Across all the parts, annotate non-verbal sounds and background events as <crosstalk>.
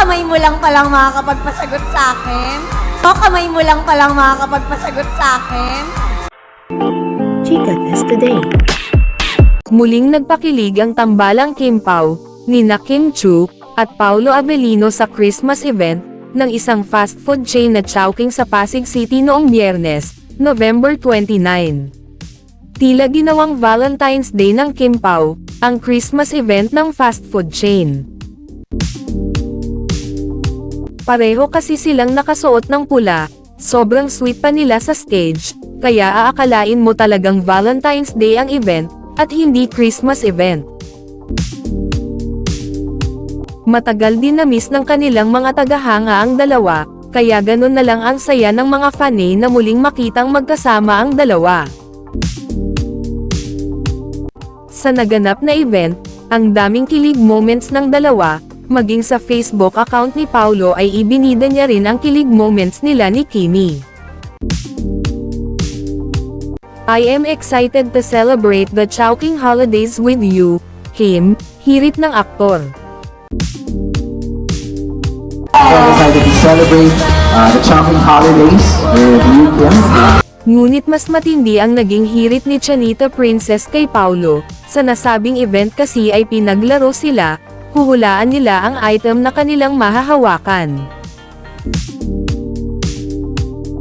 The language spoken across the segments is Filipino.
kamay mo lang palang makakapagpasagot sa akin. O kamay mo lang palang makakapagpasagot sa akin. Chica Test Today. Muling nagpakilig ang tambalang Kim Pao, ni na Kim Chu, at Paulo Avellino sa Christmas event, ng isang fast food chain na Chowking sa Pasig City noong biyernes, November 29. Tila ginawang Valentine's Day ng Kim Pao, ang Christmas event ng fast food chain. Pareho kasi silang nakasuot ng pula, sobrang sweet pa nila sa stage, kaya aakalain mo talagang Valentine's Day ang event, at hindi Christmas event. Matagal din na miss ng kanilang mga tagahanga ang dalawa, kaya ganun na lang ang saya ng mga fanay na muling makitang magkasama ang dalawa. Sa naganap na event, ang daming kilig moments ng dalawa, maging sa Facebook account ni Paulo ay ibinida niya rin ang kilig moments nila ni Kimi. I am excited to celebrate the Chowking holidays with you, Kim, hirit ng aktor. I'm excited to celebrate uh, the Chongqing holidays with you, Kim. Ngunit mas matindi ang naging hirit ni Chanita Princess kay Paulo, sa nasabing event kasi ay pinaglaro sila, huhulaan nila ang item na kanilang mahahawakan.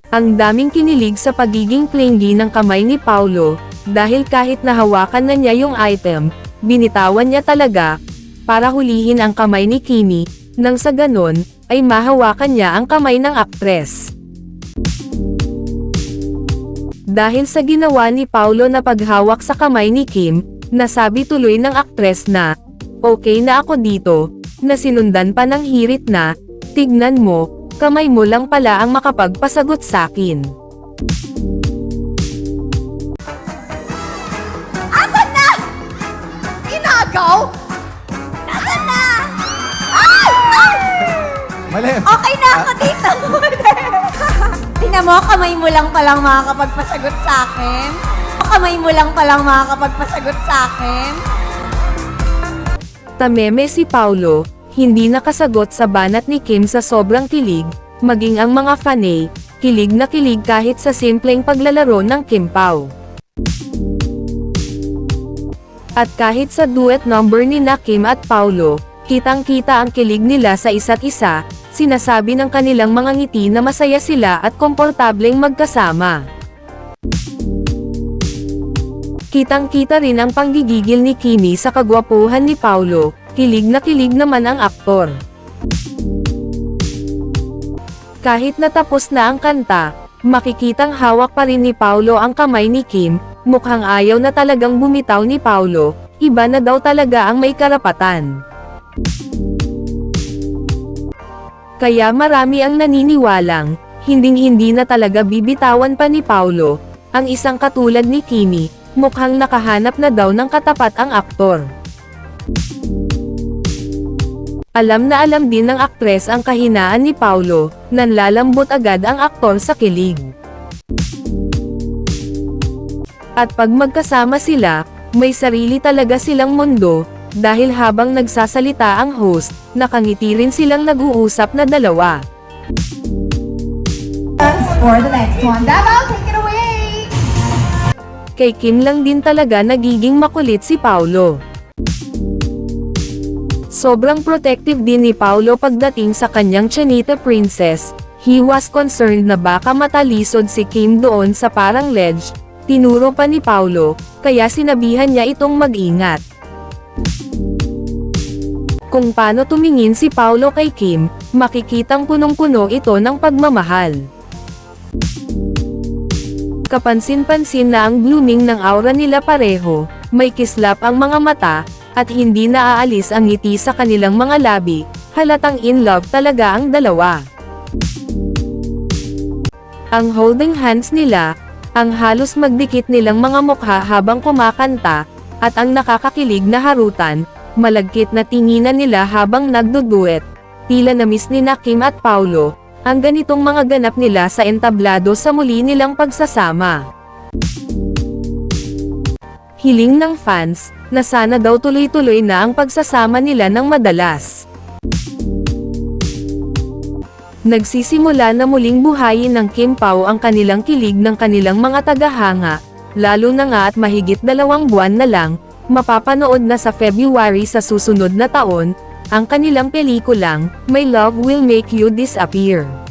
Ang daming kinilig sa pagiging clingy ng kamay ni Paulo, dahil kahit nahawakan na niya yung item, binitawan niya talaga, para hulihin ang kamay ni Kimi, nang sa ganon, ay mahawakan niya ang kamay ng aktres. Dahil sa ginawa ni Paulo na paghawak sa kamay ni Kim, nasabi tuloy ng aktres na, okay na ako dito, na sinundan pa ng hirit na, tignan mo, kamay mo lang pala ang makapagpasagot sakin. Asan na? Inagaw? Nasaan na? Ay! Ay! Mali. Okay na ako dito. <laughs> Tingnan mo, kamay mo lang palang makakapagpasagot sa akin. Kamay mo lang palang makakapagpasagot sa akin. Tameme si Paulo, hindi nakasagot sa banat ni Kim sa sobrang kilig, maging ang mga fanay, kilig na kilig kahit sa simpleng paglalaro ng Kim Pao. At kahit sa duet number ni na Kim at Paulo, kitang-kita ang kilig nila sa isa't isa, sinasabi ng kanilang mga ngiti na masaya sila at komportableng magkasama. Kitang-kita rin ang panggigigil ni Kimi sa kagwapuhan ni Paulo, kilig na kilig naman ang aktor. Kahit natapos na ang kanta, makikitang hawak pa rin ni Paulo ang kamay ni Kim, mukhang ayaw na talagang bumitaw ni Paulo, iba na daw talaga ang may karapatan. Kaya marami ang naniniwalang, hinding-hindi na talaga bibitawan pa ni Paulo, ang isang katulad ni Kimi, mukhang nakahanap na daw ng katapat ang aktor. Alam na alam din ng aktres ang kahinaan ni Paulo, nanlalambot agad ang aktor sa kilig. At pag magkasama sila, may sarili talaga silang mundo, dahil habang nagsasalita ang host, nakangiti rin silang nag-uusap na dalawa. for the next one. Davao! Kay Kim lang din talaga nagiging makulit si Paulo. Sobrang protective din ni Paulo pagdating sa kanyang Chanita Princess, he was concerned na baka matalisod si Kim doon sa parang ledge, tinuro pa ni Paulo, kaya sinabihan niya itong mag-ingat. Kung paano tumingin si Paulo kay Kim, makikitang punong-puno ito ng pagmamahal. Kapansin-pansin na ang blooming ng aura nila pareho, may kislap ang mga mata, at hindi naaalis ang ngiti sa kanilang mga labi, halatang in love talaga ang dalawa. Ang holding hands nila, ang halos magdikit nilang mga mukha habang kumakanta, at ang nakakakilig na harutan, malagkit na tinginan nila habang nagduduet, tila na miss ni na Kim at Paulo, ang ganitong mga ganap nila sa entablado sa muli nilang pagsasama. Hiling ng fans, na sana daw tuloy-tuloy na ang pagsasama nila ng madalas. Nagsisimula na muling buhayin ng Kim Pao ang kanilang kilig ng kanilang mga tagahanga, lalo na nga at mahigit dalawang buwan na lang, mapapanood na sa February sa susunod na taon, ang kanilang pelikulang, My Love Will Make You Disappear.